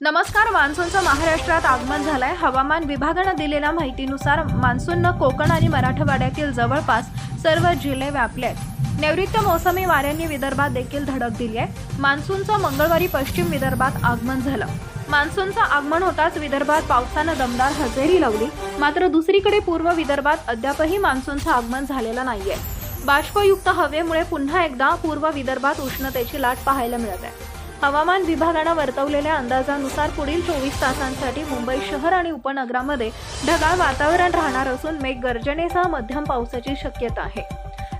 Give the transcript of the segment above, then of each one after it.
नमस्कार मान्सूनचं महाराष्ट्रात आगमन झालंय. हवामान विभागानं दिलेल्या माहितीनुसार मान्सूननं कोकण आणि मराठवाड्यातील जवळपास सर्व जिल्हे व्यापले आहेत. नैऋत्य मोसमी वाऱ्यांनी विदर्भात देखील धडक दिली आहे. मान्सूनचं मंगळवारी पश्चिम विदर्भात आगमन झालं. मान्सूनचं आगमन होताच विदर्भात पावसानं दमदार हजेरी लावली. मात्र दुसरीकडे पूर्व विदर्भात अद्यापही मान्सूनचं आगमन झालेलं नाहीये. बाष्पयुक्त हवेमुळे पुन्हा एकदा पूर्व विदर्भात उष्णतेची लाट पाहायला मिळत आहे. हवामान विभागानं वर्तवलेल्या अंदाजानुसार पुढील चोवीस तासांसाठी मुंबई शहर आणि उपनगरामध्ये ढगाळ वातावरण राहणार असून मेघ गर्जनेसह मध्यम पावसाची शक्यता आहे.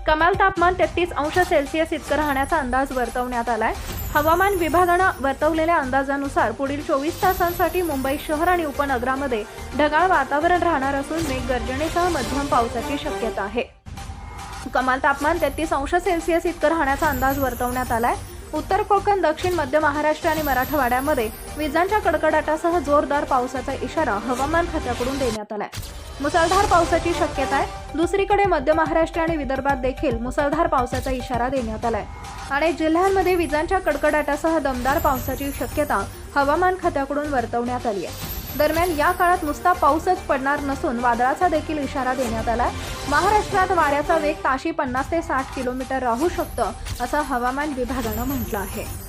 कमाल तापमान तेहतीस अंश सेल्सिअस इतकं राहण्याचा अंदाज वर्तवण्यात आलाय. हवामान विभागानं वर्तवलेल्या अंदाजानुसार पुढील चोवीस तासांसाठी मुंबई शहर आणि उपनगरामध्ये ढगाळ वातावरण राहणार असून मेघ गर्जनेसह मध्यम पावसाची शक्यता आहे. कमाल तापमान तेहतीस अंश सेल्सिअस इतकं राहण्याचा अंदाज वर्तवण्यात आलाय. उत्तर कोकण दक्षिण मध्य महाराष्ट्र आणि मराठवाड्यामध्ये विजांच्या कडकडाटासह जोरदार पावसाचा इशारा हवामान खात्याकडून देण्यात आलाय. मुसळधार पावसाची शक्यता आहे. दुसरीकडे मध्य महाराष्ट्र आणि विदर्भात देखील मुसळधार पावसाचा इशारा देण्यात आलाय. अनेक जिल्ह्यांमध्ये विजांच्या कडकडाटासह दमदार पावसाची शक्यता हवामान खात्याकडून वर्तवण्यात आली आहे. दरम्यान या काळात नुसता पाऊसच पडणार नसून वादळाचा देखील इशारा देण्यात आलाय. महाराष्ट्रात वाऱ्याचा वेग ताशी पन्नास ते साठ किलोमीटर राहू शकतं असं हवामान विभागानं म्हटलं आहे.